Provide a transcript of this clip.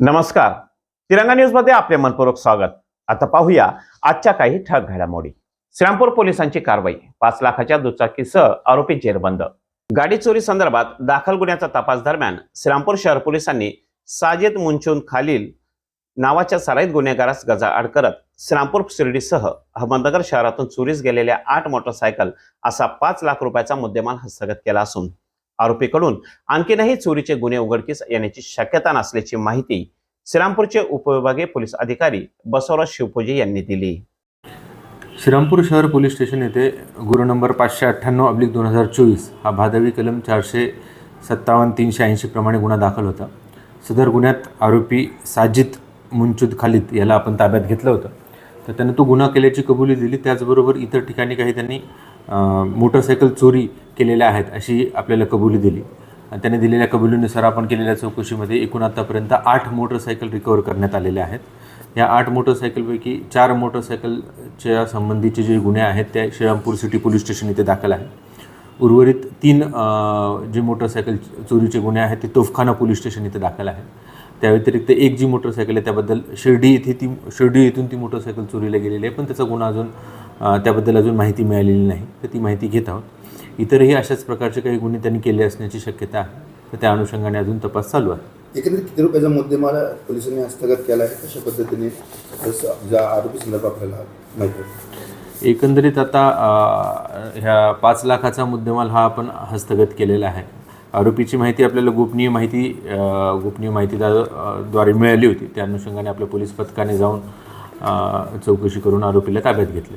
नमस्कार. तिरंगा न्यूजमध्ये आपले मनपूर्वक स्वागत. आता पाहूया आजच्या काही ठळक घडामोडी. श्रीरामपूर पोलिसांची कारवाई. पाच लाखाच्या दुचाकीसह आरोपी जेरबंद. गाडी चोरी संदर्भात दाखल गुन्ह्याचा तपास दरम्यान श्रीरामपूर शहर पोलिसांनी साजिद मुंचून खालील नावाच्या सराईत गुन्हेगारास गजाआड करत श्रीरामपूर शिर्डीसह अहमदनगर शहरातून चोरीस गेलेल्या आठ मोटरसायकल असा पाच लाख रुपयाचा मुद्देमाल हस्तगत केला असून आरोपीकडून. आणखीनही चोरीचे गुन्हे उघडकीस येण्याची शक्यता नसल्याची माहिती श्रीरामपूरचे उपविभागीय पोलीस अधिकारी बसवराज शिवपूजे यांनी दिली. श्रीरामपूर शहर पोलीस स्टेशन येथे गुरु नंबर पाचशे अठ्ठ्याण्णव अब्लिक दोन हजार चोवीस हा भादवी कलम चारशे सत्तावन्न तीनशे ऐंशी प्रमाणे गुन्हा दाखल होता. सदर गुन्ह्यात आरोपी साजिद मुंचूद खालिद याला आपण ताब्यात घेतलं होतं. तर त्यानं तो गुन्हा केल्याची कबुली दिली. त्याचबरोबर इतर ठिकाणी काही त्यांनी मोटरसायकल चोरी केलेल्या आहेत अशी आपल्याला कबुली दिली. आणि त्याने दिलेल्या कबुलीनुसार आपण केलेल्या चौकशीमध्ये एकूण आत्तापर्यंत आठ मोटरसायकल रिकवर करण्यात आलेल्या आहेत. या आठ मोटरसायकलपैकी चार मोटरसायकलच्या संबंधीचे जे गुन्हे आहेत ते श्रीरामपूर सिटी पोलीस स्टेशन इथे दाखल आहे उर्वरित तीन जे मोटरसायकल चोरीचे गुन्हे आहेत ते तोफखाना पोलीस स्टेशन इथे दाखल आहे त्या व्यतिरिक्त एक जी मोटरसायकल आहे त्याबद्दल शिर्डी येथे ती शिर्डी येथून ती मोटरसायकल चोरीला गेलेली आहे पण त्याचा गुन्हा अजून त्याबद्दल अजून माहिती मिळालेली नाही. तर ती माहिती घेत आहोत. इतरही अशाच प्रकारचे काही गुन्हे त्यांनी केले असण्याची शक्यता आहे. तर त्या अनुषंगाने अजून तपास चालू आहे. एकंदरीत किती रुपयाचा मुद्देमाल पोलिसांनी हस्तगत केला आहे? कशा पद्धतीने? ज्या आरोपी संदर्भ आपल्याला माहिती एकंदरीत आता ह्या पाच लाखाचा मुद्देमाल हा आपण हस्तगत केलेला आहे. आरोपीची माहिती आपल्याला गोपनीय माहिती गोपनीय माहिती द्वारे मिळाली होती. त्या अनुषंगाने आपल्या पोलीस पथकाने जाऊन चौकशी करून आरोपीला ताब्यात घेतले.